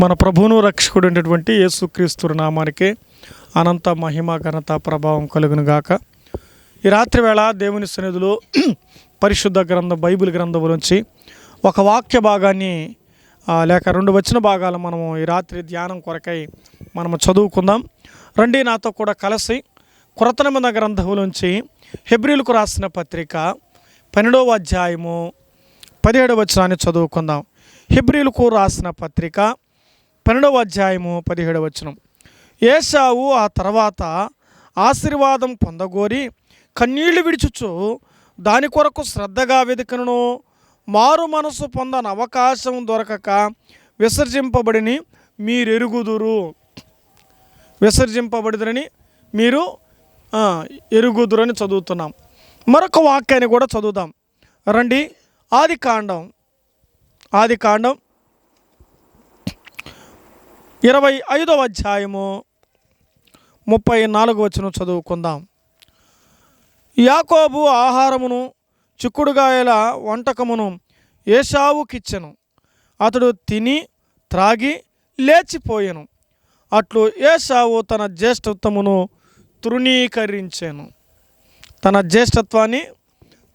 మన ప్రభువును రక్షకుడైనటువంటి యేసుక్రీస్తు నామానికి అనంత మహిమ ఘనత ప్రభావం కలుగును గాక. ఈ రాత్రి వేళ దేవుని సన్నిధిలో పరిశుద్ధ గ్రంథం బైబిల్ గ్రంథం గురించి ఒక వాక్య భాగాన్ని లేక రెండు వచ్చిన భాగాలు మనము ఈ రాత్రి ధ్యానం కొరకై మనము చదువుకుందాం. రండి నాతో కూడా కలిసి కొరత గ్రంథములోంచి హెబ్రిల్కు రాసిన పత్రిక పన్నెండవ అధ్యాయము పదిహేడవ వచనాన్ని చదువుకుందాం. హెబ్రిల్కు రాసిన పత్రిక పన్నెండవ అధ్యాయము పదిహేడవ వచనం. ఏసావు ఆ తర్వాత ఆశీర్వాదం పొందగోరి కన్నీళ్ళు విడిచుచు దాని కొరకు శ్రద్ధగా వెతుకను మారు మనసు పొందని అవకాశం దొరకక విసర్జింపబడిని మీరెరుగుదురు. విసర్జింపబడిదని మీరు ఎరుగుదురని చదువుతున్నాం. మరొక వాక్యాన్ని కూడా చదువుదాం. రండి ఆది కాండం. ఆది కాండం ఇరవై ఐదవ అధ్యాయము ముప్పై నాలుగు వచ్చిన చదువుకుందాం. యాకోబు ఆహారమును చిక్కుడుగాయల వంటకమును ఏషావుకిచ్చెను. అతడు తిని త్రాగి లేచిపోయాను. అట్లు ఏషావు తన జ్యేష్ఠత్వమును తృణీకరించాను. తన జ్యేష్ఠత్వాన్ని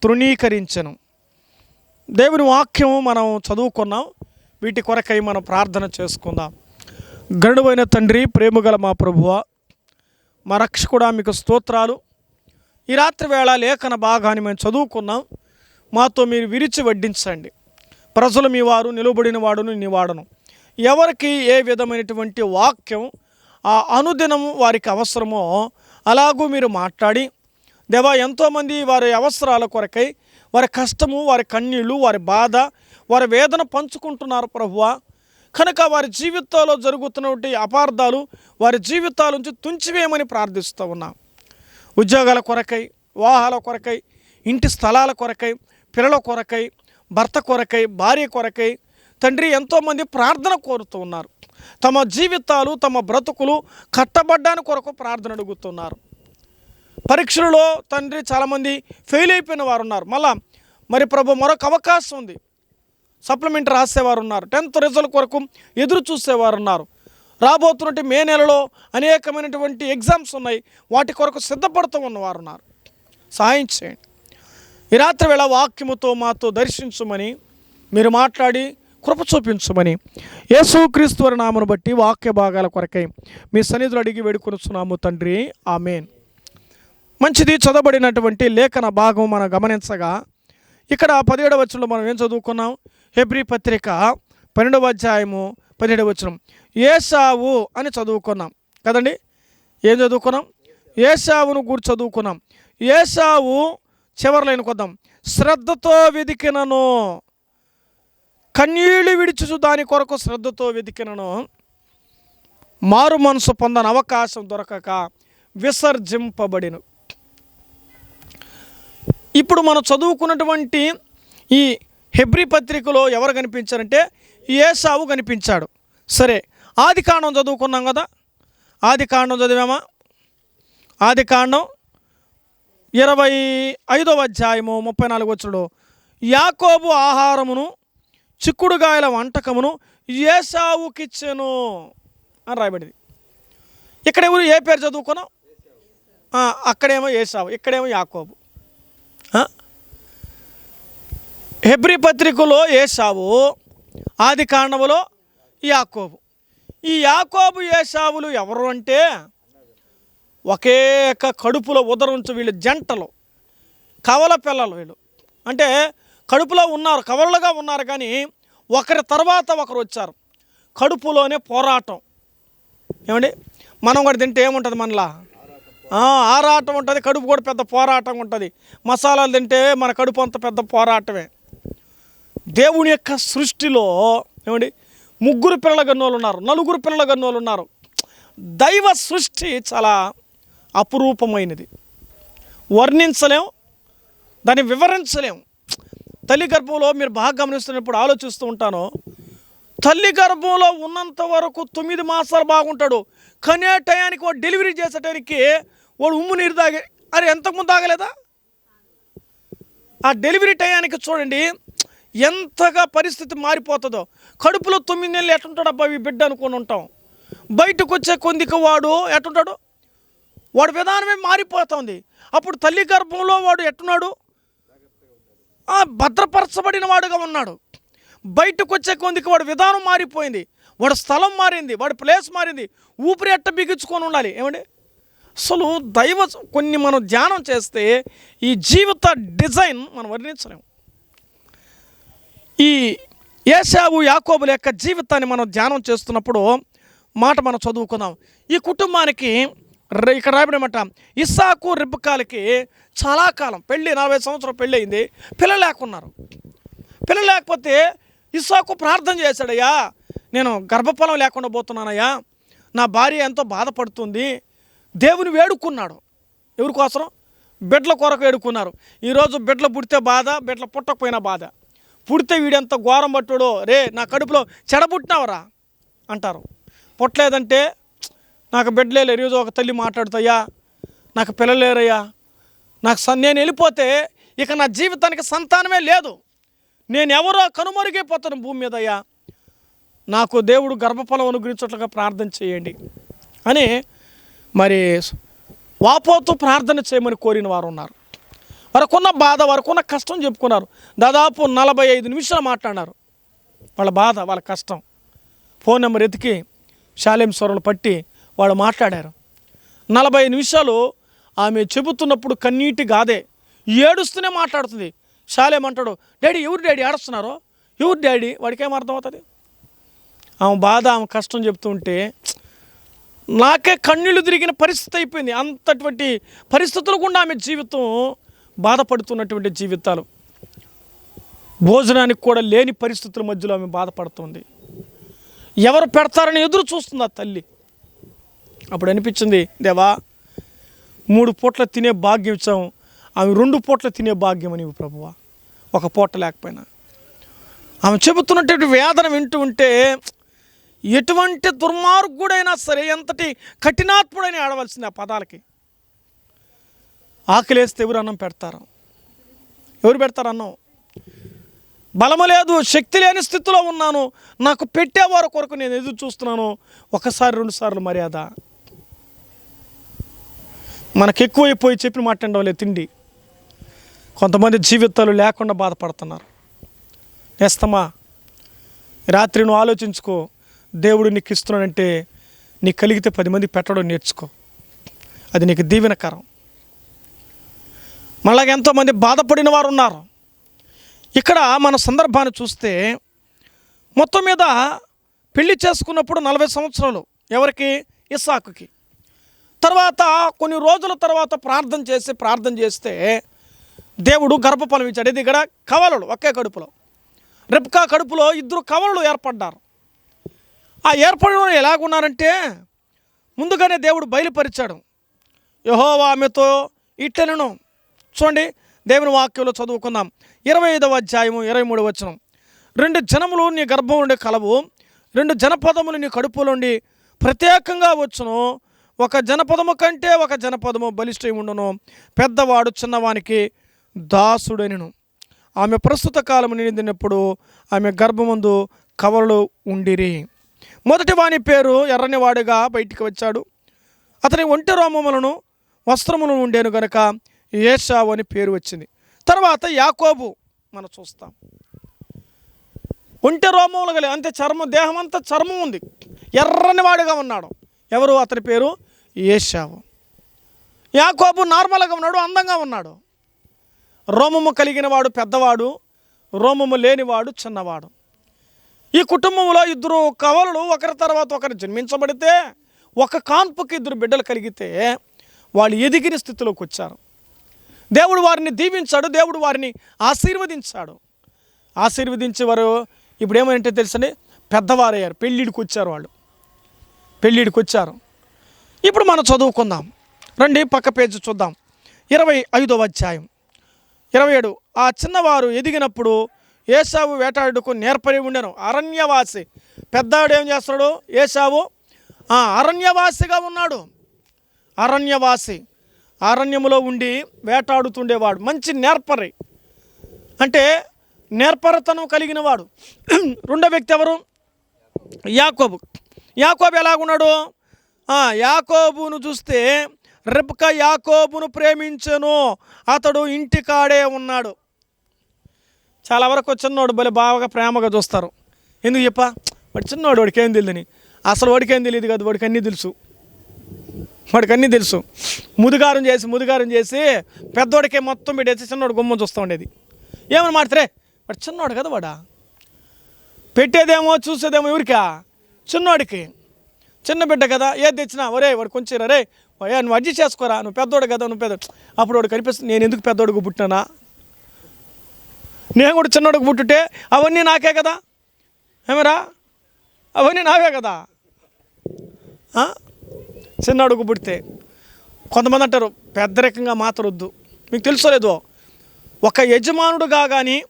తృణీకరించను. దేవుని వాక్యము మనం చదువుకున్నాం. వీటి కొరకై మనం ప్రార్థన చేసుకుందాం. గరుడమైన తండ్రి ప్రేమగల మా ప్రభువ మా రక్షకుడా మీకు స్తోత్రాలు. ఈ రాత్రి వేళ లేఖన భాగాన్ని మేము చదువుకున్నాం. మాతో మీరు విరిచి వడ్డించండి. ప్రజలు మీ వారు నిలబడిన వాడును నీ వాడను. ఎవరికి ఏ విధమైనటువంటి వాక్యం ఆ అనుదినము వారికి అవసరమో అలాగూ మీరు మాట్లాడి దేవా ఎంతోమంది వారి అవసరాల కొరకై వారి కష్టము వారి కన్నీళ్ళు వారి బాధ వారి వేదన పంచుకుంటున్నారు ప్రభువా. కనుక వారి జీవితాల్లో జరుగుతున్నటువంటి అపార్థాలు వారి జీవితాల నుంచి తుంచివేయమని ప్రార్థిస్తూ ఉన్నాం. ఉద్యోగాల కొరకై వివాహాల కొరకై ఇంటి స్థలాల కొరకై పిల్లల కొరకై భర్త కొరకై భార్య కొరకై తండ్రి ఎంతోమంది ప్రార్థన కోరుతూ ఉన్నారు. తమ జీవితాలు తమ బ్రతుకులు కట్టబడ్డాని కొరకు ప్రార్థన అడుగుతున్నారు. పరీక్షలలో తండ్రి చాలామంది ఫెయిల్ అయిపోయిన వారు ఉన్నారు. మళ్ళా మరి ప్రభు మరొక అవకాశం ఉంది. సప్లిమెంట్ రాసేవారు ఉన్నారు టెన్త్ రిజల్ట్ కొరకు ఎదురు చూసేవారు ఉన్నారు రాబోతున్నటువంటి మే నెలలో అనేకమైనటువంటి ఎగ్జామ్స్ ఉన్నాయి. వాటి కొరకు సిద్ధపడుతూ ఉన్నవారు ఉన్నారు సహాయం చేయండి. ఈ రాత్రి వేళ వాక్యముతో మాతో దర్శించమని మీరు మాట్లాడి కృప చూపించమని యేసుక్రీస్తు వారి నామను బట్టి వాక్య భాగాల కొరకై మీ సన్నిధులు అడిగి వేడుకొనుచున్నాము తండ్రి. ఆమెన్. మంచిది చదవబడినటువంటి లేఖన భాగం మనం గమనించగా ఇక్కడ పదిహేడవ వచనంలో మనం ఏం చదువుకున్నాం? హెబ్రి పత్రిక పన్నెండవ అధ్యాయము పన్నెండవ వచనం. ఏసావు అని చదువుకున్నాం. కదండి? ఏం చదువుకున్నాం? ఏసావును గురి చదువుకున్నాం. ఏసావు చివరిలో లైన్ కొద్దాం శ్రద్ధతో వెతికినను కన్నీళ్ళు విడిచుచు దాని కొరకు శ్రద్ధతో వెతికినను మారు మనసు పొందని అవకాశం దొరకక విసర్జింపబడిను. ఇప్పుడు మనం చదువుకున్నటువంటి ఈ హెబ్రి పత్రికలో ఎవరు కనిపించారంటే ఏసావు కనిపించాడు. సరే ఆది కాండం చదువుకున్నాం కదా? ఆది కాండం చదివామా? ఆది కాండం ఇరవై ఐదవ అధ్యాయము ముప్పై నాలుగు వచ్చుడు యాకోబు ఆహారమును చిక్కుడుగాయల వంటకమును ఏసావుకిచ్చెను అని రాయబడింది. ఇక్కడ ఎవరు ఏ పేరు చదువుకున్నాం? అక్కడేమో ఏసావు ఇక్కడేమో యాకోబు ఆ? హెబ్రి పత్రికలో ఏసావు ఆది కాండములో యాకోబు. ఈ యాకోబు ఏసావులు ఎవరు అంటే? ఒకే కడుపులో ఉదరించు వీళ్ళు జంటలు కవల పిల్లలు వీళ్ళు. అంటే కడుపులో ఉన్నారు కవలలుగా ఉన్నారు కానీ ఒకరి తర్వాత ఒకరు వచ్చారు. కడుపులోనే పోరాటం. ఏమండి? మనం కూడా తింటే ఏముంటుంది మనలా? ఆరాటం ఉంటుంది కడుపు కూడా పెద్ద పోరాటం ఉంటుంది. మసాలాలు తింటే మన కడుపు అంత పెద్ద పోరాటమే. దేవుని యొక్క సృష్టిలో ఏమండి? ముగ్గురు పిల్లల గన్నోళ్ళు ఉన్నారు నలుగురు పిల్లల గన్నోళ్ళు ఉన్నారు. దైవ సృష్టి చాలా అపురూపమైనది. వర్ణించలేం దాన్ని వివరించలేం. తల్లి గర్భంలో మీరు బాగా గమనిస్తున్నప్పుడు ఆలోచిస్తూ ఉంటాను. తల్లి గర్భంలో ఉన్నంత వరకు తొమ్మిది మాసాలు బాగుంటాడు. కనే టయానికి వాడు డెలివరీ చేసే టయానికి వాడు ఉమ్ము నీరు తాగే అరే ఎంతకుముందు తాగలేదా? ఆ డెలివరీ టయానికి చూడండి ఎంతగా పరిస్థితి మారిపోతుందో. కడుపులో తొమ్మిది నెలలు ఎట్టుంటాడు అబ్బా ఈ బిడ్డ అనుకొని ఉంటాం. బయటకు వచ్చే కొందికి వాడు ఎట్టుంటాడు? వాడు విధానమే మారిపోతుంది. అప్పుడు తల్లి గర్భంలో వాడు ఎట్టున్నాడు? భద్రపరచబడిన వాడుగా ఉన్నాడు. బయటకు వచ్చే కొందికి వాడు విధానం మారిపోయింది. వాడు స్థలం మారింది వాడి ప్లేస్ మారింది. ఊపిరి ఎట్ట బిగించుకొని ఉండాలి. ఏమండి? అసలు దైవ కొన్ని మనం ధ్యానం చేస్తే ఈ జీవిత డిజైన్ మనం వర్ణించలేము ఈ ఏసావు యాకోబుల యొక్క జీవితాన్ని మనం ధ్యానం చేస్తున్నప్పుడు మాట మనం చదువుకుందాం. ఈ కుటుంబానికి ఇక్కడ రాబడమట ఇస్సాకు రిబ్బకాలకి చాలా కాలం పెళ్ళి నలభై సంవత్సరం పెళ్ళి అయింది పిల్లలు లేకున్నారు. పిల్లలు లేకపోతే ఇస్సాకు ప్రార్థన చేశాడయ్యా నేను గర్భఫలం లేకుండా పోతున్నానయ్యా నా భార్య ఎంతో బాధపడుతుంది దేవుని వేడుకున్నాడు. ఎవరి కోసం బిడ్డల కొరకు వేడుకున్నారు. ఈరోజు బిడ్డలు పుడితే బాధ బిడ్డలు పుట్టకపోయినా బాధ. పుడితే వీడెంత ఘోరం పట్టుడో రే నా కడుపులో చెడబుట్టినావరా అంటారు. పుట్టలేదంటే నాకు బిడ్డలే లేరు ఈరోజు ఒక తల్లి మాట్లాడుతాయా నాకు పిల్లలేరయ్యా నాకు సన్ నేను వెళ్ళిపోతే ఇక నా జీవితానికి సంతానమే లేదు. నేను ఎవరో కనుమరుగైపోతాను భూమి మీద అయ్యా. నాకు దేవుడు గర్భఫలం అనుగ్రహించట్లుగా ప్రార్థన చేయండి అని మరి వాపోతూ ప్రార్థన చేయమని కోరిన వారు ఉన్నారు వరకున్న బాధ వరకున్న కష్టం చెప్పుకున్నారు. దాదాపు నలభై ఐదు నిమిషాలు మాట్లాడినారు. వాళ్ళ బాధ వాళ్ళ కష్టం. ఫోన్ నెంబర్ ఎతికి శాలేం పట్టి వాళ్ళు మాట్లాడారు. నలభై నిమిషాలు ఆమె చెబుతున్నప్పుడు కన్నీటి గాదే. ఏడుస్తూనే మాట్లాడుతుంది. శాలేమంటాడు డాడీ ఎవరు డాడీ? ఏడుస్తున్నారు? ఎవరు డాడీ? వాడికి అర్థమవుతుంది? అవుతుంది ఆమె బాధ ఆమె కష్టం చెప్తుంటే నాకే కన్నీళ్ళు తిరిగిన పరిస్థితి అయిపోయింది. అంతటువంటి పరిస్థితులు కూడా ఆమె జీవితం బాధపడుతున్నటువంటి జీవితాలు. భోజనానికి కూడా లేని పరిస్థితుల మధ్యలో ఆమె బాధపడుతుంది. ఎవరు పెడతారని ఎదురు చూస్తుంది ఆ తల్లి. అప్పుడు అనిపించింది దేవా మూడు పూట్ల తినే భాగ్యం ఇచ్చాము ఆమె రెండు పూట్ల తినే భాగ్యం అని ప్రభువా. ఒక పూట లేకపోయినా. ఆమె చెబుతున్నటువంటి వేదన వింటూ ఉంటే ఎటువంటి దుర్మార్గుడైనా సరే ఎంతటి కఠినాత్ముడైనా ఆడవలసింది ఆ పదాలకి. ఆకలేస్తే ఎవరు అన్నం పెడతారు? ఎవరు పెడతారు అన్నం? బలము లేదు శక్తి లేని స్థితిలో ఉన్నాను. నాకు పెట్టేవారు కొరకు నేను ఎదురు చూస్తున్నాను. ఒకసారి రెండు సార్లు మర్యాద. మనకు ఎక్కువైపోయి చెప్పిన మాట లేదు తిండి. కొంతమంది జీవితాలు లేకుండా బాధపడుతున్నారు. నేస్తమా రాత్రి నువ్వు ఆలోచించుకో. దేవుడు నీకు ఇస్తున్నాడంటే నీకు కలిగితే పది మంది పెట్టడం నేర్చుకో. అది నీకు దీవెనకరం. మళ్ళీ ఎంతోమంది బాధపడిన వారు ఉన్నారు. ఇక్కడ మన సందర్భాన్ని చూస్తే మొత్తం మీద పెళ్ళి చేసుకున్నప్పుడు నలభై సంవత్సరాలు ఎవరికి? ఇస్సాకుకి. తర్వాత కొన్ని రోజుల తర్వాత ప్రార్థన చేసి ప్రార్థన చేస్తే దేవుడు గర్భఫలం ఇచ్చాడు. ఇది ఇక్కడ కవలలు ఒకే కడుపులో. రెప్కా కడుపులో ఇద్దరు కవలలు ఏర్పడ్డారు. ఆ ఏర్పడడం ఎలాగున్నారంటే ముందుగానే దేవుడు బయలుపరిచాడు. యహోవా ఆమెతో చూడండి దేవుని వాక్యంలో చదువుకుందాం. ఇరవై ఐదవ అధ్యాయము ఇరవై మూడు వచనం. రెండు జనములు నీ గర్భం నుండి కలవు రెండు జనపదములు నీ కడుపులోండి ప్రత్యేకంగా వచ్చును. ఒక జనపదము కంటే ఒక జనపదము బలిష్ట ఉండును. పెద్దవాడు చిన్నవానికి దాసుడనిను. ఆమె ప్రస్తుత కాలము నిండినప్పుడు ఆమె గర్భమందు కవలలు ఉండిరి. మొదటి వాని పేరు ఎర్రనివాడుగా బయటికి వచ్చాడు. అతని ఒంటి రోమములను వస్త్రములను ఉండేను గనక ఏషావు అని పేరు వచ్చింది. తర్వాత యాకోబు మనం చూస్తాం. ఒంటి రోమములు గల అంతే చర్మం దేహం అంతా చర్మం ఉంది. ఎర్రని వాడుగా ఉన్నాడు. ఎవరు? అతని పేరు ఏషావు యాకోబు నార్మల్గా ఉన్నాడు అందంగా ఉన్నాడు. రోమము కలిగిన వాడు పెద్దవాడు రోమము లేనివాడు చిన్నవాడు. ఈ కుటుంబంలో ఇద్దరు కవలలు ఒకరి తర్వాత ఒకరు జన్మించబడితే ఒక కాన్పుకి ఇద్దరు బిడ్డలు కలిగితే వాళ్ళు ఎదిగిన స్థితిలోకి వచ్చారు. దేవుడు వారిని దీవించాడు దేవుడు వారిని ఆశీర్వదించాడు. ఆశీర్వదించే వారు ఇప్పుడు ఏమంటే తెలుసండి? పెద్దవారయ్యారు పెళ్ళిడికి వచ్చారు వాళ్ళు. పెళ్ళిడికి వచ్చారు ఇప్పుడు మనం చదువుకుందాం. రండి పక్క పేజీ చూద్దాం. ఇరవై ఐదవ అధ్యాయం. ఇరవై ఏడు ఆ చిన్నవారు ఎదిగినప్పుడు ఏసావు వేటాడుకు నేర్పరి ఉండను. అరణ్యవాసి పెద్దాడు ఏం చేస్తాడు ఏసావు ఆ, అరణ్యవాసిగా ఉన్నాడు. అరణ్యవాసి అరణ్యములో ఉండి వేటాడుతుండేవాడు. మంచి నేర్పరి. అంటే నేర్పరతనం కలిగిన వాడు రెండో వ్యక్తి ఎవరు? యాకోబు. యాకోబు ఎలాగున్నాడు? యాకోబును చూస్తే రెబ్క యాకోబును ప్రేమించను. అతడు ఇంటికాడే ఉన్నాడు. చాలా వరకు చిన్నోడు భలే బాగా ప్రేమగా చూస్తారు. ఎందుకు చెప్పా? వాడు చిన్నోడు వాడికి ఏం తెలియదని అసలు వాడికి ఏం తెలియదు కదా వాడికి అన్నీ తెలుసు. వాడికి అన్నీ తెలుసు. ముదుగారం చేసి ముదుగారం చేసి పెద్దోడికే మొత్తం పెట్టేసి చిన్నోడు గుమ్మం చూస్తూ ఉండేది. ఏమని మాడతారే వాడు చిన్నోడు కదా వాడా? పెట్టేదేమో చూసేదేమో ఎవరికా? చిన్నోడికి. చిన్న బిడ్డ కదా ఏది తెచ్చినా ఒరే వాడు కొంచెం రే నువ్వు అడ్జస్ట్ చేసుకోరా నువ్వు పెద్దోడు కదా నువ్వు పెద్ద అప్పుడు వాడు కనిపిస్తుంది నేను ఎందుకు పెద్దోడుకు పుట్టినా నేను కూడా చిన్నోడికి పుట్టుంటే అవన్నీ నాకే కదా? ఏమరా? అవన్నీ నావే కదా? చిన్న అడుగు పుడితే కొంతమంది అంటారు పెద్దరికంగా మాత్రొద్దు. మీకు తెలుసో లేదో? ఒక యజమానుడుగా కానీ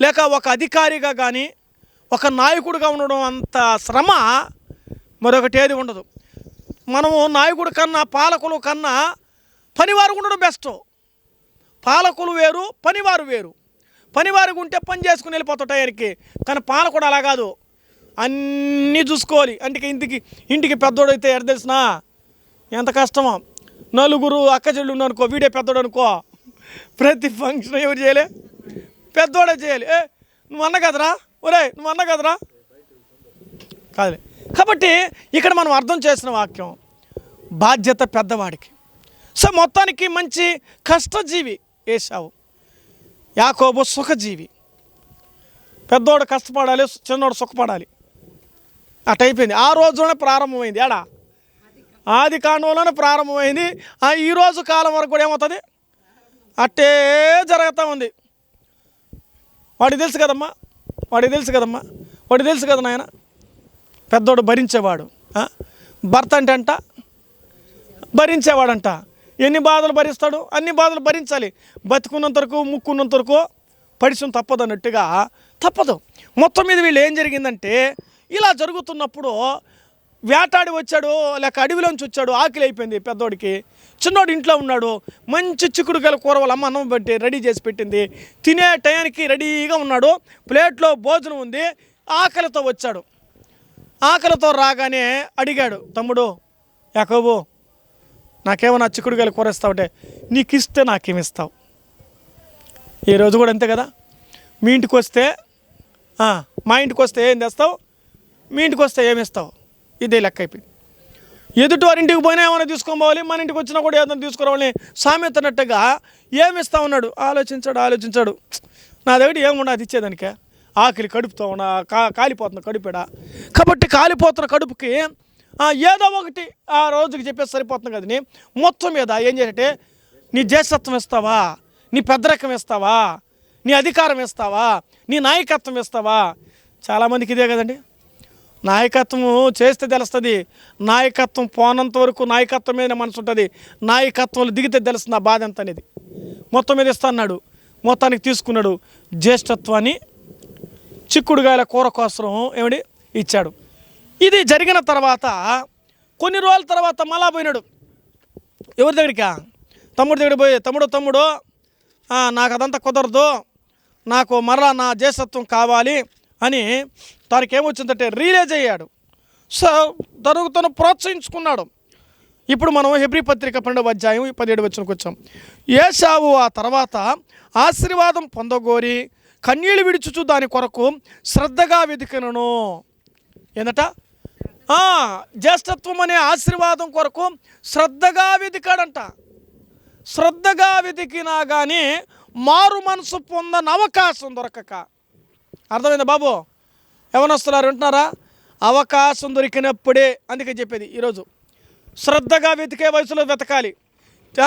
లేక ఒక అధికారిగా కానీ ఒక నాయకుడిగా ఉండడం అంత శ్రమ మరొకటి ఏది ఉండదు. మనము నాయకుడు కన్నా పాలకులు కన్నా పనివారు ఉండడం బెస్ట్ పాలకులు వేరు పనివారు వేరు. పనివారికి ఉంటే పని చేసుకుని వెళ్ళిపోతాడు టైర్కి. కానీ పాలకుడు అలా కాదు. అన్నీ చూసుకోవాలి. అంటే ఇంటికి ఇంటికి పెద్దోడైతే ఎడ తెలిసినా? ఎంత కష్టమో. నలుగురు అక్క చెల్లు అనుకో వీడే పెద్దోడు అనుకో ప్రతి ఫంక్షన్ ఎవరు చేయలే? పెద్దోడే చేయాలి. ఏ నువ్వు అన్న కదరా? ఒరే నువ్వు అన్న కదరా? కాదులే. కాబట్టి ఇక్కడ మనం అర్థం చేసిన వాక్యం బాధ్యత పెద్దవాడికి. సో మొత్తానికి మంచి కష్టజీవి వేసావు యాకోబు సుఖజీవి. పెద్దోడు కష్టపడాలి చిన్నోడు సుఖపడాలి. అట్ అయిపోయింది ఆ రోజులోనే ప్రారంభమైంది. ఏడా? ఆది కాండంలోనే ప్రారంభమైంది. ఆ కాలం వరకు కూడా ఏమవుతుంది? అట్టే జరుగుతూ ఉంది. వాడికి తెలుసు కదమ్మా? వాడికి తెలుసు కదమ్మా? వాడికి తెలుసు కదా నాయన? పెద్దోడు భరించేవాడు భర్త అంటే అంట భరించేవాడంట. ఎన్ని బాధలు భరిస్తాడు? అన్ని బాధలు భరించాలి. బతుకున్నంత వరకు ముక్కున్నంత వరకు పడిసం తప్పదు అన్నట్టుగా తప్పదు. మొత్తం మీద వీళ్ళు ఏం జరిగిందంటే ఇలా జరుగుతున్నప్పుడు వేటాడి వచ్చాడు లేక అడవిలోంచి వచ్చాడు ఆకలి అయిపోయింది పెద్దోడికి. చిన్నోడు ఇంట్లో ఉన్నాడు మంచి చిక్కుడు గల కూర వాళ్ళ అమ్మ అన్నం పెట్టి రెడీ చేసి పెట్టింది. తినే టయానికి రెడీగా ఉన్నాడు ప్లేట్లో భోజనం ఉంది ఆకలితో వచ్చాడు. ఆకలితో రాగానే అడిగాడు తమ్ముడు యాకోబు నాకేమన్నా చిక్కుడుకాయలు కూర ఇస్తావుంటే? నీకు ఇస్తే నాకేమిస్తావు ఈరోజు కూడా అంతే కదా? మీ ఇంటికి వస్తే మా ఇంటికి వస్తే ఏం తెస్తావు? మీ ఇంటికి వస్తే ఏమి ఇస్తావు? ఇదే లెక్క అయిపోయింది. ఎదుటివారి ఇంటికి పోయినా ఏమైనా తీసుకొని పోవాలి మన ఇంటికి వచ్చినా కూడా ఏదైనా తీసుకురావాలని సామెతనట్టుగా ఏమి ఇస్తా ఉన్నాడు. ఆలోచించాడు ఆలోచించాడు. నా దగ్గర ఏముండ అది ఇచ్చేదానికే. ఆకలి కడుపుతో ఉన్నా కా కాలిపోతున్న కడుపుడా. కాబట్టి కాలిపోతున్న కడుపుకి ఏదో ఒకటి ఆ రోజుకి చెప్పేసి సరిపోతుంది కదని. మొత్తం మీద ఏం చేయాలంటే నీ జ్యేష్ఠత్వం ఇస్తావా నీ పెద్దరకం ఇస్తావా నీ అధికారం ఇస్తావా నీ నాయకత్వం ఇస్తావా చాలామందికి ఇదే కదండి. నాయకత్వం చేస్తే తెలుస్తుంది. నాయకత్వం పోనంత వరకు నాయకత్వం మీద మనసు ఉంటుంది నాయకత్వంలో దిగితే తెలుస్తుంది ఆ బాధ ఎంత అనేది మొత్తం మీద ఇస్తా అన్నాడు. మొత్తానికి తీసుకున్నాడు. జ్యేష్ఠత్వాన్ని చిక్కుడుగాయల కూర కోసం ఏమిటి? ఇచ్చాడు. ఇది జరిగిన తర్వాత కొన్ని రోజుల తర్వాత మళ్ళా పోయినాడు. ఎవరి దగ్గరికా? తమ్ముడి దగ్గర పోయి తమ్ముడు తమ్ముడు నాకు అదంతా కుదరదు. నాకు మరలా నా జ్యేష్ఠత్వం కావాలి. అని తనకి ఏమొచ్చిందంటే రియలైజ్ అయ్యాడు. సో తను తను ప్రోత్సహించుకున్నాడు. ఇప్పుడు మనం హెబ్రి పత్రిక పన్నెండవ అధ్యాయం పదిహేడు వచ్చినకు వచ్చాం. ఏషావు ఆ తర్వాత ఆశీర్వాదం పొందగోరి కన్నీళ్ళు విడుచుచు దాని కొరకు శ్రద్ధగా వెతికినను. ఏందట? జ్యేష్ఠత్వం అనే ఆశీర్వాదం కొరకు శ్రద్ధగా వెతికాడంట. శ్రద్ధగా వెతికినా కానీ మారు మనసు పొందని అవకాశం దొరకక. అర్థమైందా బాబు? ఎవరొస్తున్నారు వింటున్నారా? అవకాశం దొరికినప్పుడే అందుకే చెప్పేది ఈరోజు. శ్రద్ధగా వెతికే వయసులో వెతకాలి.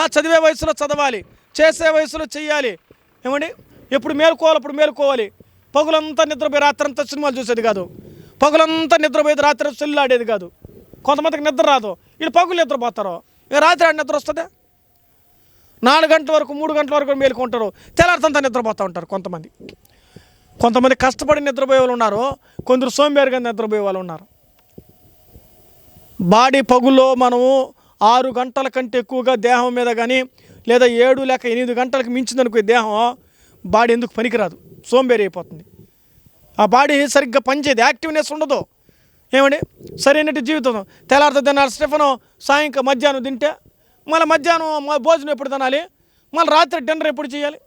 చదివే వయసులో చదవాలి. చేసే వయసులో చెయ్యాలి. ఏమండి? ఎప్పుడు మేలుకోవాలి అప్పుడు మేలుకోవాలి. పగులంతా నిద్రపోయి రాత్రంతా సినిమాలు చూసేది కాదు. పగులంతా నిద్రపోయేది రాత్రి సెల్లు ఆడేది కాదు. కొంతమందికి నిద్ర రాదు. వీళ్ళు పగులు నిద్రపోతారు. ఇక రాత్రి ఆడ నిద్ర వస్తుందా? నాలుగు గంటల వరకు మూడు గంటల వరకు మేలుకుంటారు. తెల్లారితంతా నిద్రపోతూ ఉంటారు కొంతమంది. కొంతమంది కష్టపడి నిద్రపోయే వాళ్ళు ఉన్నారు కొందరు సోంబేరుగా నిద్రపోయే వాళ్ళు ఉన్నారు బాడీ పగుల్లో మనము ఆరు గంటల కంటే ఎక్కువగా దేహం మీద కానీ లేదా ఏడు లేక ఎనిమిది గంటలకు మించిందనుకో దేహం బాడీ ఎందుకు పనికిరాదు? సోంబేరి అయిపోతుంది. ఆ బాడీ సరిగ్గా పనిచేయదు యాక్టివ్నెస్ ఉండదు. ఏమండి? సరైన జీవితం. తెల్లారితో తినాలి స్టిఫను సాయంకాలం మధ్యాహ్నం తింటే మళ్ళీ మధ్యాహ్నం భోజనం ఎప్పుడు తినాలి? మళ్ళీ రాత్రి డిన్నర్ ఎప్పుడు చేయాలి?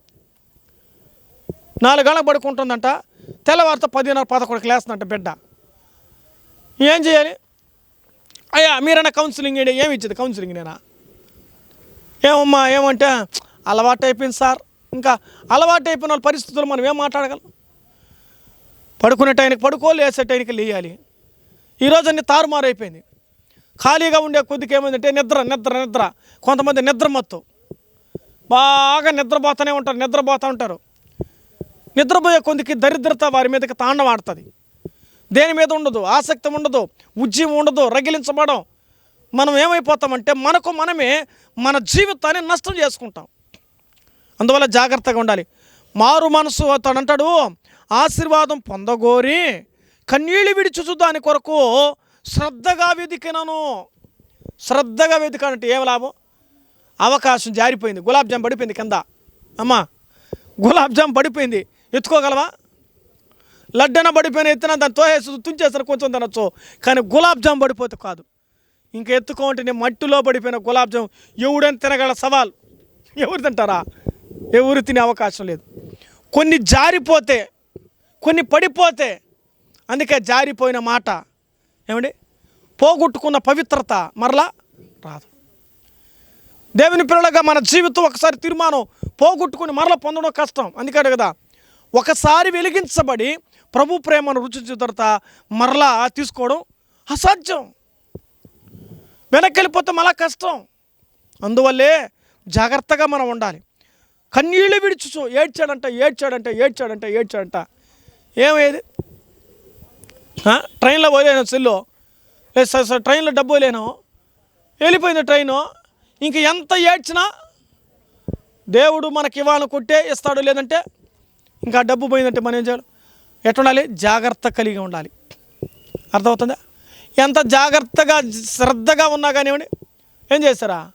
నాలుగు పడుకుంటుందంట. తెల్లవారితో పదిన్నర పదకొండుకి లేస్తుందంట బిడ్డ. ఏం చేయాలి? అయ్యా మీరైనా కౌన్సిలింగ్ ఏంటి ఏమి ఇచ్చేది కౌన్సిలింగ్ నేనా? ఏమమ్మా ఏమంటే అలవాటు అయిపోయింది సార్. ఇంకా అలవాటు అయిపోయిన వాళ్ళ పరిస్థితులు మనం ఏం మాట్లాడగలం? పడుకునే టైంకి పడుకో లేసే టైంకి లేయాలి. ఈరోజు అన్ని తారుమారు అయిపోయింది ఖాళీగా ఉండే కొద్దికి ఏమైందంటే నిద్ర నిద్ర నిద్ర. కొంతమంది నిద్ర మత్తు. బాగా నిద్రపోతూనే ఉంటారు నిద్రపోతూ ఉంటారు. నిద్రపోయే కొందికి దరిద్రత వారి మీదకి తాండవాడుతుంది దేని మీద ఉండదు? ఆసక్తి ఉండదు ఉద్యమం ఉండదు రగిలించబడం. మనం ఏమైపోతామంటే మనకు మనమే మన జీవితాన్ని నష్టం చేసుకుంటాం. అందువల్ల జాగ్రత్తగా ఉండాలి. మారు మనసు అతడు అంటాడు ఆశీర్వాదం పొందగోరి కన్నీళ్ళు విడిచుచు దాని కొరకు శ్రద్ధగా వెతికినను శ్రద్ధగా వెతికానంటే ఏం లాభం? అవకాశం జారిపోయింది. గులాబ్ జామ్ పడిపోయింది కింద. అమ్మా గులాబ్ జామ్ పడిపోయింది. ఎత్తుకోగలవా? లడ్డన పడిపోయిన ఎత్తున దాన్ని తోసేసి తుంచేస్తారు కొంచెం తినొచ్చు. కానీ గులాబ్ జామ్ పడిపోతే కాదు. ఇంకా ఎత్తుకోమంటే నేను మట్టిలో పడిపోయిన గులాబ్ జామ్ ఎవడని తినగల సవాల్. ఎవరు తింటారా? ఎవరు తినే అవకాశం లేదు. కొన్ని జారిపోతే కొన్ని పడిపోతే అందుకే జారిపోయిన మాట. ఏమండి? పోగొట్టుకున్న పవిత్రత మరలా రాదు. దేవుని పిల్లలుగా మన జీవితం ఒకసారి తీర్మానం. పోగొట్టుకుని మరల పొందడం కష్టం. అందుకనే కదా ఒకసారి వెలిగించబడి ప్రభు ప్రేమను రుచి తర్వాత మరలా తీసుకోవడం అసాధ్యం. వెనక్కి వెళ్ళిపోతే మళ్ళా కష్టం. అందువల్లే జాగ్రత్తగా మనం ఉండాలి. కన్నీళ్ళు విడిచుచు ఏడ్చాడంట ఏడ్చాడంట ఏడ్చాడంట ఏడ్చాడంట. ఏమయ్యేది? ట్రైన్లో పోలేను సెల్లు. లేదు సార్ సార్ ట్రైన్లో డబ్బు లేను వెళ్ళిపోయింది ట్రైను. ఇంక ఎంత ఏడ్చినా దేవుడు మనకి ఇవ్వాలనుకుంటే ఇస్తాడు లేదంటే ఇంకా డబ్బు పోయిందంటే మనం ఏం చేయాలి? ఎట్లా ఉండాలి? జాగ్రత్త కలిగి ఉండాలి. అర్థమవుతుందా? ఎంత జాగ్రత్తగా శ్రద్ధగా ఉన్నా కానివ్వండి ఏం చేస్తారా?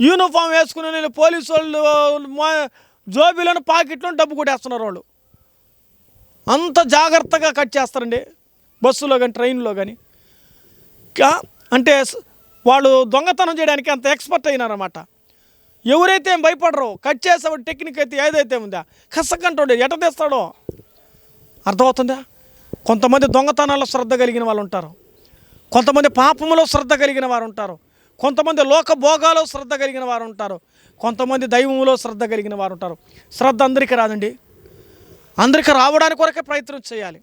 యూనిఫామ్ వేసుకుని నేను పోలీసు వాళ్ళు మా- జోబీలను పాకెట్లో డబ్బు కొట్టేస్తున్నారు వాళ్ళు. అంత జాగ్రత్తగా కట్ చేస్తారండి. బస్సులో కానీ ట్రైన్లో కానీ అంటే వాళ్ళు దొంగతనం చేయడానికి అంత ఎక్స్పర్ట్ అయినారన్నమాట. ఎవరైతే ఏం భయపడరో కట్ చేసే టెక్నిక్ అయితే ఏదైతే ఉందా కసకంటాడు ఎట తెస్తాడో? అర్థమవుతుందా? కొంతమంది దొంగతనాల్లో శ్రద్ధ కలిగిన వాళ్ళు ఉంటారు. కొంతమంది పాపములో శ్రద్ధ కలిగిన వారు ఉంటారు. కొంతమంది లోకభోగాలో శ్రద్ధ కలిగిన వారు ఉంటారు. కొంతమంది దైవములో శ్రద్ధ కలిగిన వారు ఉంటారు. శ్రద్ధ అందరికీ రాదండి. అందరికీ రావడానికి కొరకే ప్రయత్నం చేయాలి.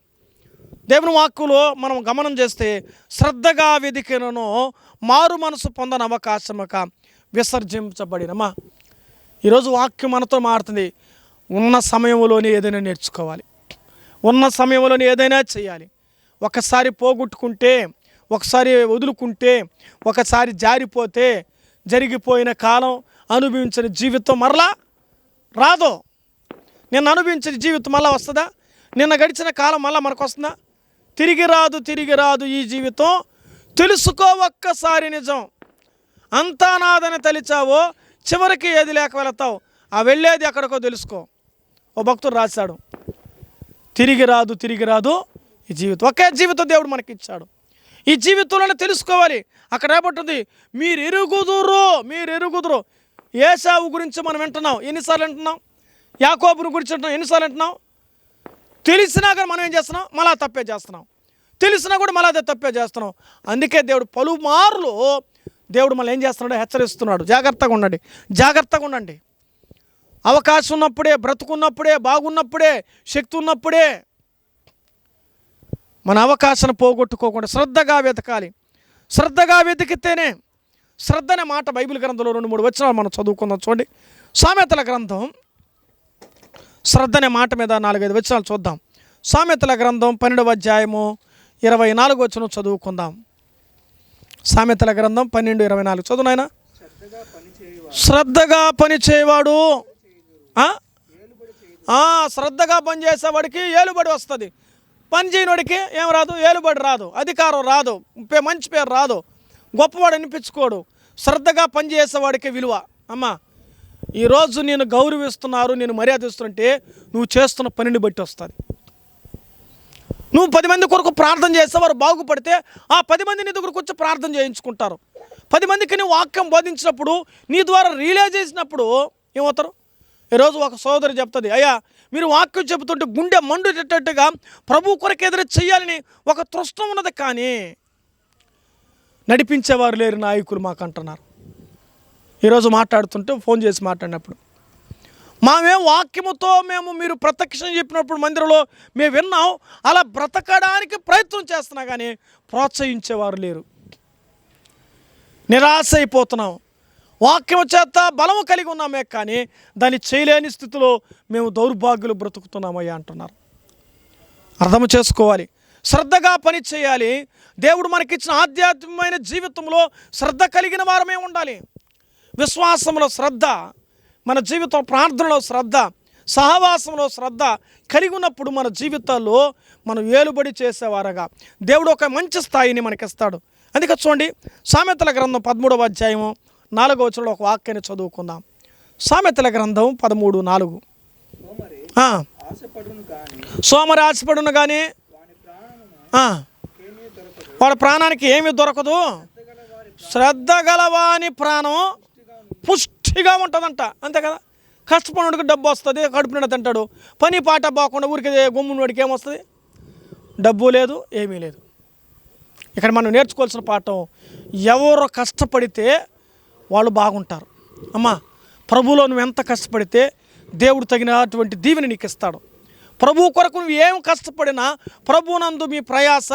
దేవుని వాక్కులో మనం గమనం చేస్తే శ్రద్ధగా వెదికినను మారు మనసు పొందని అవకాశమక విసర్జించబడినమా ఈరోజు వాక్యం మనతో మారుతుంది. ఉన్న సమయంలోనే ఏదైనా నేర్చుకోవాలి. ఉన్న సమయంలోనే ఏదైనా చేయాలి. ఒకసారి పోగొట్టుకుంటే ఒకసారి వదులుకుంటే ఒకసారి జారిపోతే జరిగిపోయిన కాలం అనుభవించిన జీవితం మరలా రాదు? నిన్న అనుభవించిన జీవితం మళ్ళీ వస్తుందా? నిన్న గడిచిన కాలం మళ్ళీ మనకు వస్తుందా? తిరిగి రాదు తిరిగి రాదు ఈ జీవితం. తెలుసుకో ఒక్కసారి నిజం. అంతా నాదని తలిచావో చివరికి ఏది లేక వెళతావు? ఆ వెళ్ళేది ఎక్కడికో తెలుసుకో. ఓ భక్తుడు రాశాడు. తిరిగి రాదు తిరిగి రాదు ఈ జీవితం. ఒకే జీవితం దేవుడు మనకి ఇచ్చాడు ఈ జీవితంలోనే తెలుసుకోవాలి. అక్కడ ఏపట్టుంది మీరు ఎరుగుదురు మీరు ఎరుగుదురు ఏసావు గురించి మనం వింటున్నాం. ఎన్నిసార్లు వింటున్నాం? యాకోబుని గురించి వింటున్నాం. ఎన్నిసార్లు వింటున్నాం? తెలిసినా కానీ మనం ఏం చేస్తున్నాం? మళ్ళా తప్పే చేస్తున్నాం. తెలిసినా కూడా మళ్ళా అదే తప్పే చేస్తున్నాం. అందుకే దేవుడు పలుమార్లు దేవుడు మళ్ళీ ఏం చేస్తున్నాడు? హెచ్చరిస్తున్నాడు. జాగ్రత్తగా ఉండండి. జాగ్రత్తగా ఉండండి. అవకాశం ఉన్నప్పుడే బ్రతుకున్నప్పుడే బాగున్నప్పుడే శక్తి ఉన్నప్పుడే మన అవకాశం పోగొట్టుకోకుండా శ్రద్ధగా వెతకాలి. శ్రద్ధగా వెతికితేనే శ్రద్ధ అనే మాట బైబిల్ గ్రంథంలో రెండు మూడు వచ్చిన మనం చదువుకుందాం చూడండి. సామెతల గ్రంథం శ్రద్ధ అనే మాట మీద నాలుగైదు వచ్చినాలు చూద్దాం. సామెతల గ్రంథం పన్నెండవ అధ్యాయము ఇరవై నాలుగు వచ్చిన చదువుకుందాం. సామెతల గ్రంథం పన్నెండు ఇరవై నాలుగు. చదువు నాయన. శ్రద్ధగా పని చేయవాడు శ్రద్ధగా పని చేసేవాడికి ఏలుబడి వస్తుంది. పని చేయనివాడికి ఏం రాదు? ఏలుబడి రాదు. అధికారం రాదు. పే- మంచి పేరు రాదు. గొప్పవాడు అనిపించుకోడు. శ్రద్ధగా పని చేసేవాడికి విలువ. అమ్మా ఈరోజు నేను గౌరవిస్తున్నారు నేను మర్యాద ఇస్తుంటే నువ్వు చేస్తున్న పనిని బట్టి వస్తుంది. నువ్వు పది మంది కొరకు ప్రార్థన చేస్తే వారు బాగుపడితే ఆ పది మంది నీ దగ్గరకు వచ్చి ప్రార్థన చేయించుకుంటారు. పది మందికి నీ వాక్యం బోధించినప్పుడు నీ ద్వారా రియలైజ్ చేసినప్పుడు ఏమవుతారు? ఈరోజు ఒక సోదరి చెప్తుంది అయ్యా మీరు వాక్యం చెబుతుంటే గుండె మండుటట్టుగా ప్రభు కొరకు ఎదురు చేయాలని ఒక తృష్టం ఉన్నది కానీ నడిపించేవారు లేరు నాయకులు మాకు అంటున్నారు. ఈరోజు మాట్లాడుతుంటే ఫోన్ చేసి మాట్లాడినప్పుడు మామేం వాక్యముతో మేము మీరు ప్రత్యక్షం చెప్పినప్పుడు మందిరంలో మేము విన్నాం. అలా బ్రతకడానికి ప్రయత్నం చేస్తున్నా కానీ ప్రోత్సహించేవారు లేరు. నిరాశ అయిపోతున్నాం. వాక్యం చేత బలము కలిగి ఉన్నామే కానీ దాన్ని చేయలేని స్థితిలో మేము దౌర్భాగ్యులు బ్రతుకుతున్నామయ్యా అంటున్నారు. అర్థం చేసుకోవాలి. శ్రద్ధగా పని చేయాలి. దేవుడు మనకిచ్చిన ఆధ్యాత్మికమైన జీవితంలో శ్రద్ధ కలిగిన వారమే ఉండాలి. విశ్వాసంలో శ్రద్ధ మన జీవితం ప్రార్థనలో శ్రద్ధ సహవాసంలో శ్రద్ధ కలిగి ఉన్నప్పుడు మన జీవితాల్లో మనం ఏలుబడి చేసేవారగా. దేవుడు ఒక మంచి స్థాయిని మనకిస్తాడు. అందుకే చూడండి సామెతల గ్రంథం పదమూడవ అధ్యాయము నాలుగో వచ్చిన ఒక వాక్యాన్ని చదువుకుందాం. సామెతల గ్రంథం పదమూడు నాలుగు. సోమరి ఆశపడును కానీ వాడి ప్రాణానికి ఏమీ దొరకదు. శ్రద్ధ గలవాని ప్రాణం ఇక ఉంటుందంట అంతే కదా? కష్టపడినోడికి డబ్బు వస్తుంది కడుపు నిండా తింటాడు. పని పాట పోకుండా ఊరికే గుమ్ముని వాడికి ఏమొస్తుంది? డబ్బు లేదు ఏమీ లేదు. ఇక్కడ మనం నేర్చుకోవాల్సిన పాఠం ఎవరు కష్టపడితే వాళ్ళు బాగుంటారు. అమ్మా ప్రభువులో నువ్వు ఎంత కష్టపడితే దేవుడు తగినటువంటి దీవెని నీకు ఇస్తాడు. ప్రభు కొరకు నువ్వు ఏం కష్టపడినా ప్రభునందు మీ ప్రయాస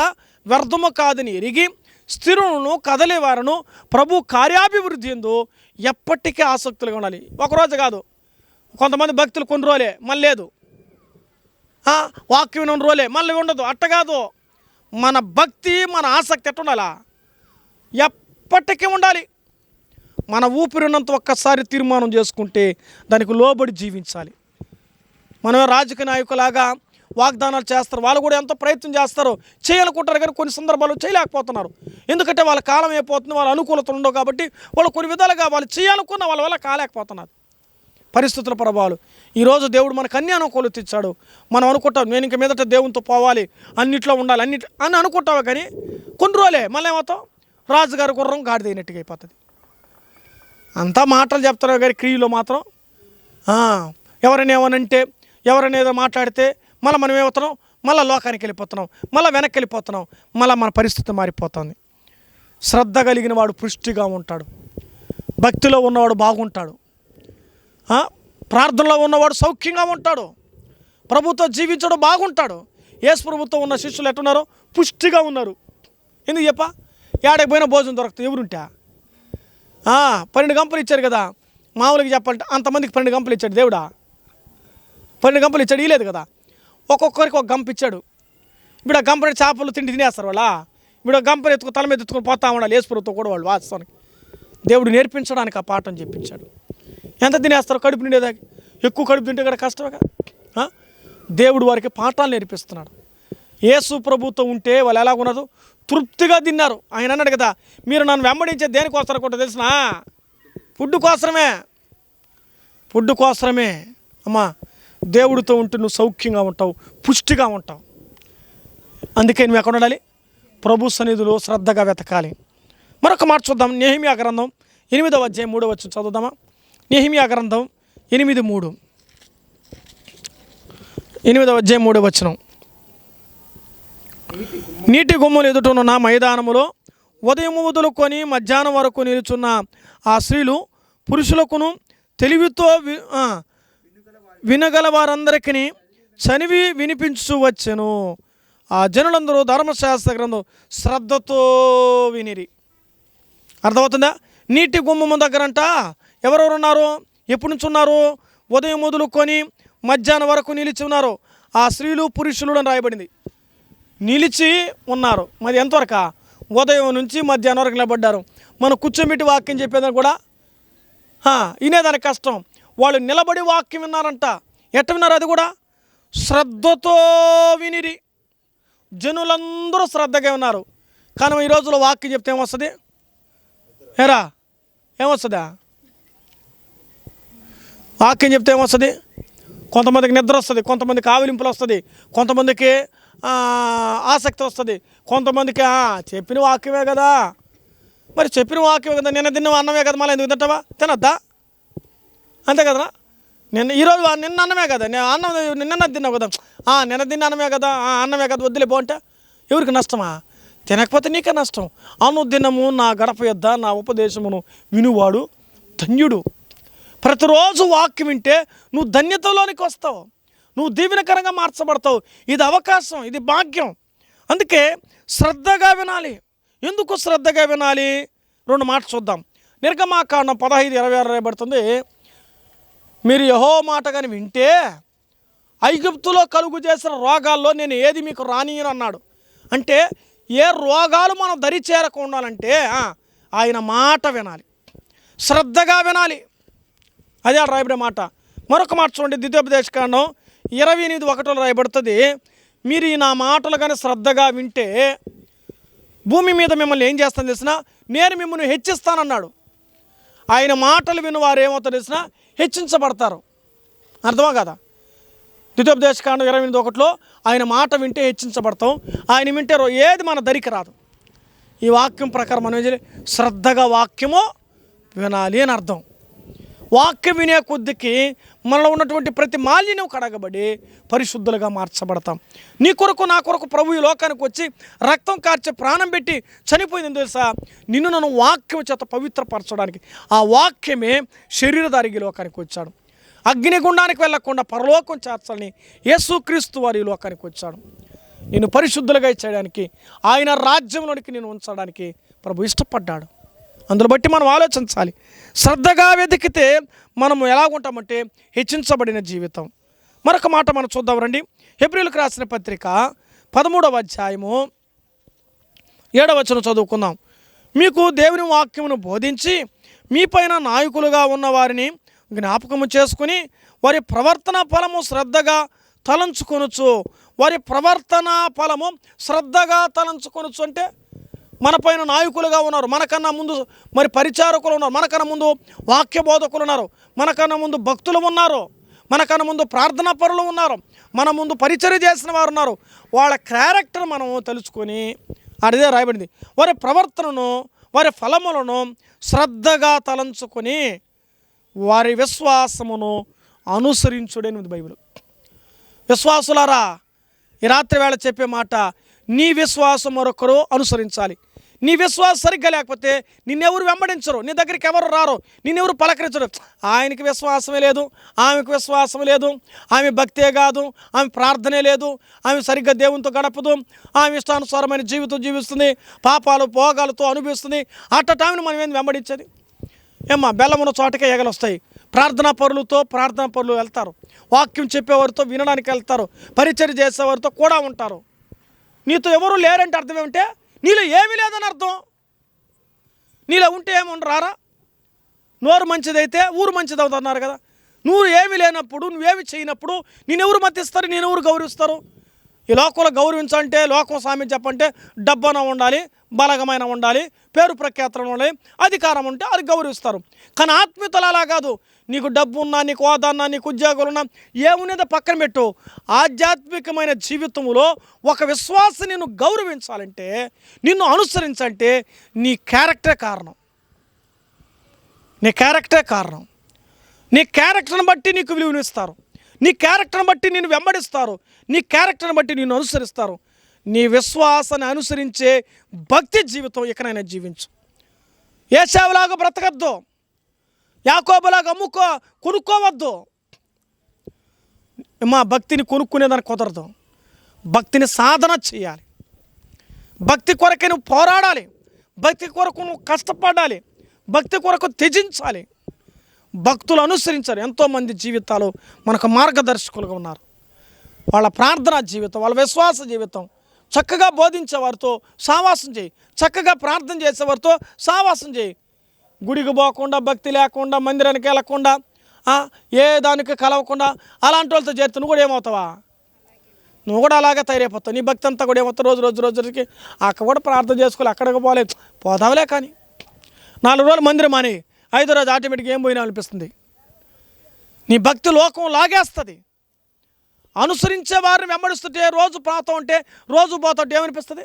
వ్యర్థము కాదని ఎరిగి స్థిరులను కదలేవారను ప్రభు కార్యాభివృద్ధి ఎందు ఎప్పటికీ ఆసక్తులుగా ఉండాలి. ఒకరోజు కాదు. కొంతమంది భక్తులు కొన్ని రోజులే మళ్ళీ లేదు. వాక్యం ఉన్న రోజులే మళ్ళీ ఉండదు. అట్ట కాదు. మన భక్తి మన ఆసక్తి ఎట్ట ఉండాలా? ఎప్పటికీ ఉండాలి. మన ఊపిరి ఉన్నంత ఒక్కసారి తీర్మానం చేసుకుంటే దానికి లోబడి జీవించాలి. మనమే రాజకీయ నాయకులాగా వాగ్దానాలు చేస్తారు. వాళ్ళు కూడా ఎంతో ప్రయత్నం చేస్తారు. చేయాలనుకుంటారు కానీ కొన్ని సందర్భాల్లో చేయలేకపోతున్నారు. ఎందుకంటే వాళ్ళ కాలం అయిపోతుంది వాళ్ళ అనుకూలత ఉండవు కాబట్టి వాళ్ళు కొన్ని విధాలుగా వాళ్ళు చేయాలనుకున్న వాళ్ళ వల్ల కాలేకపోతున్నారు. పరిస్థితుల ప్రభావాలు. ఈరోజు దేవుడు మనకు అన్ని అనుకూలత ఇచ్చాడు. మనం అనుకుంటాం నేను ఇంక మీదట దేవునితో పోవాలి అన్నిట్లో ఉండాలి అన్నిటి అని అనుకుంటావు కానీ కొన్ని రోజులే మళ్ళీ ఏమవుతాం? రాజుగారి గుర్రం గాడిదైనట్టుగా అయిపోతుంది. అంతా మాటలు చెప్తారు కానీ క్రియలో మాత్రం ఎవరైనా ఏమనంటే ఎవరైనా ఏదో మాట్లాడితే మళ్ళీ మనం ఏమవుతున్నాం? మళ్ళీ లోకానికి వెళ్ళిపోతున్నాం. మళ్ళీ వెనక్కి వెళ్ళిపోతున్నాం. మళ్ళీ మన పరిస్థితి మారిపోతుంది. శ్రద్ధ కలిగిన వాడు పుష్టిగా ఉంటాడు. భక్తిలో ఉన్నవాడు బాగుంటాడు. ప్రార్థనలో ఉన్నవాడు సౌఖ్యంగా ఉంటాడు. ప్రభుత్వం జీవించడం బాగుంటాడు. యేసు ప్రభుత్వం ఉన్న శిష్యులు ఎట్టున్నారో పుష్టిగా ఉన్నారు. ఎందుకు చెప్ప? ఏడకి పోయిన భోజనం దొరుకుతుంది. ఎవరుంటే? పన్నెండు గంపలు ఇచ్చారు కదా. మామూలుగా చెప్పాలంటే అంతమందికి పన్నెండు గంపలు ఇచ్చాడు దేవుడా? పన్నెండు గంపలు ఇచ్చాడు ఇలేదు కదా. ఒక్కొక్కరికి ఒక గంప ఇచ్చాడు. ఇప్పుడు ఆ గంపని చేపలు తిండి తినేస్తారు వాళ్ళ. ఇప్పుడు గంపని ఎత్తుకు తల మీద ఎత్తుకుని పోతా ఉండాలి. ఏసుపురతో కూడా వాళ్ళు వాస్తవానికి. దేవుడు నేర్పించడానికి ఆ పాఠం చెప్పించాడు. ఎంత తినేస్తారు కడుపు నిండేదాకా ఎక్కువ కడుపు తింటే కూడా కష్టమే కదా దేవుడు వారికి పాఠాలు నేర్పిస్తున్నాడు. యేసు ప్రభుత్వం ఉంటే వాళ్ళు ఎలాగున్నదో తృప్తిగా తిన్నారు. ఆయన అన్నాడు కదా మీరు నన్ను వెంబడించే దేనికోసం కూడా తెలిసిన? ఫుడ్ కోసమే ఫుడ్ కోసమే అమ్మా దేవుడితో ఉంటే నువ్వు సౌఖ్యంగా ఉంటావు పుష్టిగా ఉంటావు. అందుకే నువ్వు ఎక్కడ ఉండాలి? ప్రభు సన్నిధిలో శ్రద్ధగా వెతకాలి. మరొక మాట చూద్దాం. నేహిమియా గ్రంథం ఎనిమిదవ అధ్యాయం మూడవ వచ్చి చదువుదామా? నేహిమియా గ్రంథం ఎనిమిది మూడు. ఎనిమిదవ అధ్యాయం మూడవ వచనం. నీటి గుమ్మలు ఎదుటనున్న మైదానములో ఉదయం వదులుకొని మధ్యాహ్నం వరకు నిలుచున్న ఆ స్త్రీలు పురుషులకును తెలివితో వినగల వారందరికీ చనివి వినిపించు వచ్చెను. ఆ జనులందరూ ధర్మశాస్త్ర గ్రంథం శ్రద్ధతో వినిరి. అర్థమవుతుందా? నీటి గుమ్మము దగ్గరంట. ఎవరెవరు ఉన్నారు? ఎప్పటి నుంచి ఉన్నారు? ఉదయం మొదలుకొని మధ్యాహ్నం వరకు నిలిచి ఉన్నారు. ఆ స్త్రీలు పురుషులు అని రాయబడింది. నిలిచి ఉన్నారు. మరి ఎంతవరకు? ఉదయం నుంచి మధ్యాహ్నం వరకు నిలబడ్డారు. మనం కూర్చోబెట్టి వాక్యం చెప్పేదాన్ని కూడా? ఆ, వినేదానికి కష్టం. వాళ్ళు నిలబడి వాక్యం విన్నారంట. ఎట్ట విన్నారు అది కూడా? శ్రద్ధతో వినిరి. జనులందరూ శ్రద్ధగా ఉన్నారు కానీ ఈ రోజులో వాక్యం చెప్తే ఏమొస్తుంది? ఏరా ఏమొస్తుందా? వాక్యం చెప్తే ఏమొస్తుంది? కొంతమందికి నిద్ర వస్తుంది కొంతమందికి ఆవిలింపులు వస్తుంది కొంతమందికి ఆసక్తి వస్తుంది కొంతమందికి చెప్పిన వాక్యమే కదా. మరి చెప్పిన వాక్యమే కదా నిన్న తిన్న అన్నమే కదా మళ్ళీ ఎందుకు తింటావా? తినద్దా? అంతే కదరా? నిన్న ఈరోజు నిన్న అన్నమే కదా. నేను అన్నం నిన్న తిన్నావు కదా. "ఆ, నిన్న తిన్న అన్నమే కదా. ఆ, అన్నమే కదా వద్దులే పోంటే ఎవరికి నష్టమా? తినకపోతే నీకే నష్టం. అనుదినము నా గడప యొద్ద నా ఉపదేశమును వినువాడు ధన్యుడు. ప్రతిరోజు వాక్యం వింటే నువ్వు ధన్యతలోనికి వస్తావు. నువ్వు దీవెనకరంగా మార్చబడతావు. ఇది అవకాశం ఇది భాగ్యం. అందుకే శ్రద్ధగా వినాలి. ఎందుకు శ్రద్ధగా వినాలి? రెండు మాటలు చూద్దాం. నిర్గమాకాండం పదహైదు ఇరవై ఆరు రాయబడుతుంది. మీరు యహో మాట కానీ వింటే ఐగుప్తులో కలుగు చేసిన రోగాల్లో నేను ఏది మీకు రానియను అన్నాడు. అంటే ఏ రోగాలు మనం దరి చేరకుండాలంటే ఉండాలంటే ఆయన మాట వినాలి. శ్రద్ధగా వినాలి. అదే ఆడ రాయబడే మాట. మరొక మాట చూడండి ద్వితీయోపదేశకాండం ఇరవై ఎనిమిది ఒకటిలో రాయబడుతుంది. మీరు ఈ నా మాటలు కానీ శ్రద్ధగా వింటే భూమి మీద మిమ్మల్ని ఏం చేస్తాను తెలిసిన నేను మిమ్మల్ని హెచ్చిస్తానన్నాడు. ఆయన మాటలు విని వారు ఏమవుతారు తెలిసిన హెచ్చించబడతారు. అర్థమా కదా? ద్వితోపదేశకాండం ఇరవై ఎనిమిది ఒకటిలో ఆయన మాట వింటే హెచ్చించబడతాం ఆయన వింటే రో- ఏది మన దరికి రాదు. ఈ వాక్యం ప్రకారం మనం ఏం చేయాలి? శ్రద్ధగా వాక్యము వినాలి అని అర్థం. వాక్యం వినే కొద్దికి మనలో ఉన్నటువంటి ప్రతి మాలిన్యం కడగబడి పరిశుద్ధులుగా మార్చబడతాం. నీ కొరకు నా కొరకు ప్రభు ఈ లోకానికి వచ్చి రక్తం కార్చి ప్రాణం పెట్టి చనిపోయింది తెలుసా? నిన్ను నన్ను వాక్యం చేత పవిత్రపరచడానికి. ఆ వాక్యమే శరీరధారికి లోకానికి వచ్చాడు. అగ్నిగుండానికి వెళ్ళకుండా పరలోకం చేర్చాలని యేసుక్రీస్తు వారి లోకానికి వచ్చాడు. నేను పరిశుద్ధులుగా చేయడానికి ఆయన రాజ్యంలోనికి నేను ఉంచడానికి ప్రభు ఇష్టపడ్డాడు. అందులో బట్టి మనం ఆలోచించాలి. శ్రద్ధగా వెతికితే మనం ఎలా ఉంటామంటే హెచ్చించబడిన జీవితం. మరొక మాట మనం చూద్దాం రండి. హెబ్రిల్కి రాసిన పత్రిక పదమూడవ అధ్యాయము ఏడవ చదువుకుందాం. మీకు దేవుని వాక్యమును బోధించి మీపైన నాయకులుగా ఉన్న వారిని జ్ఞాపకము చేసుకుని వారి ప్రవర్తన ఫలము శ్రద్ధగా తలంచుకొనొచ్చు వారి ప్రవర్తన ఫలము శ్రద్ధగా తలంచుకొనొచ్చు అంటే మన పైన నాయకులుగా ఉన్నారు. మనకన్నా ముందు మరి పరిచారకులు ఉన్నారు. మనకన్నా ముందు వాక్య బోధకులు ఉన్నారు. మనకన్నా ముందు భక్తులు ఉన్నారు. మనకన్నా ముందు ప్రార్థనా పరులు ఉన్నారు. మన ముందు పరిచయం చేసిన వారు ఉన్నారు. వాళ్ళ క్యారెక్టర్ మనం తెలుసుకొని అడిదే రాయబడింది. వారి ప్రవర్తనను వారి ఫలములను శ్రద్ధగా తలంచుకొని వారి విశ్వాసమును అనుసరించుడని బైబిల్. విశ్వాసులారా ఈ రాత్రి వేళ చెప్పే మాట నీ విశ్వాసం మరొకరు అనుసరించాలి. నీ విశ్వాసం సరిగ్గా లేకపోతే నిన్నెవరు వెంబడించరు. నీ దగ్గరికి ఎవరు రారు. నిన్నెవరు పలకరించరు. ఆయనకి విశ్వాసమే లేదు ఆమెకు విశ్వాసం లేదు ఆమె భక్తే కాదు ఆమె ప్రార్థనే లేదు ఆమె సరిగ్గా దేవునితో గడపదు ఆమె ఇష్టానుసారమైన జీవితం జీవిస్తుంది పాపాలు భోగాలతో అనుభవిస్తుంది. అట్ట ఆమెను మనం ఏంది వెంబడించేది? ఏమ్మా బెల్లమున్న చోటకే ఎగలొస్తాయి. ప్రార్థనా పరులతో ప్రార్థనా పరులు వెళ్తారు. వాక్యం చెప్పేవారితో వినడానికి వెళ్తారు. పరిచయం చేసేవారితో కూడా ఉంటారు. నీతో ఎవరు లేరంటే అర్థం ఏమంటే? నీలో ఏమీ లేదని అర్థం. నీలో ఉంటే ఏమన్నా రారా? నోరు మంచిదైతే ఊరు మంచిది అవుతున్నారు కదా. నువ్వు ఏమి లేనప్పుడు నువ్వేమి చేయనప్పుడు నేనెవరు మతిస్తారు నేనెవరు గౌరవిస్తారు? ఈ లోకంలో గౌరవించాలంటే లోకం సామెత చెప్పంటే డబ్బన ఉండాలి బలగమైన ఉండాలి పేరు ప్రఖ్యాతలు ఉండాలి అధికారం ఉంటే అది గౌరవిస్తారు. కానీ ఆత్మీయతలు అలా కాదు. నీకు డబ్బు ఉన్నా నీకు హోదా ఉన్నా నీకు ఉద్యోగాలు ఉన్నా ఏమునేదో పక్కన పెట్టు. ఆధ్యాత్మికమైన జీవితంలో ఒక విశ్వాసం నిన్ను గౌరవించాలంటే నిన్ను అనుసరించాలంటే నీ క్యారెక్టరే కారణం. నీ క్యారెక్టరే కారణం. నీ క్యారెక్టర్ని బట్టి నీకు విలువనిస్తారు నీ క్యారెక్టర్ని బట్టి నేను వెంబడిస్తారు. నీ క్యారెక్టర్ని బట్టి నిన్ను అనుసరిస్తారు. నీ విశ్వాసాన్ని అనుసరించే భక్తి జీవితం ఇకనైనా జీవించు. ఏసావులాగా బ్రతకద్దు. యాకోబులాగా అమ్ముకో కొనుక్కోవద్దు. మా భక్తిని కొనుక్కునేదానికి కుదరదు. భక్తిని సాధన చేయాలి. భక్తి కొరకే నువ్వు పోరాడాలి. భక్తి కొరకు నువ్వు కష్టపడాలి. భక్తి కొరకు త్యజించాలి. భక్తులు అనుసరించారు ఎంతోమంది జీవితాలు మనకు మార్గదర్శకులుగా ఉన్నారు. వాళ్ళ ప్రార్థనా జీవితం వాళ్ళ విశ్వాస జీవితం. చక్కగా బోధించేవారితో సావాసం చేయి. చక్కగా ప్రార్థన చేసేవారితో సావాసం చేయి. గుడికి పోకుండా భక్తి లేకుండా మందిరానికి వెళ్ళకుండా ఏ దానికి కలవకుండా అలాంటి వాళ్ళతో చేరితే నువ్వు కూడా ఏమవుతావా? నువ్వు కూడా అలాగే తయారైపోతావు. నీ భక్తి అంతా కూడా ఏమవుతావు రోజు రోజు రోజు రోజుకి అక్కడ కూడా ప్రార్థన చేసుకోవాలి అక్కడికి పోలేదు పోదావులే కానీ. నాలుగు రోజులు మందిరం మాని ఐదో రోజు ఆటోమేటిక్గా ఏం పోయినా అనిపిస్తుంది. నీ భక్తి లోకం లాగేస్తుంది. అనుసరించే వారిని వెంబడిస్తుంటే రోజు పోతా ఉంటే రోజు పోతుంటే ఏమనిపిస్తుంది?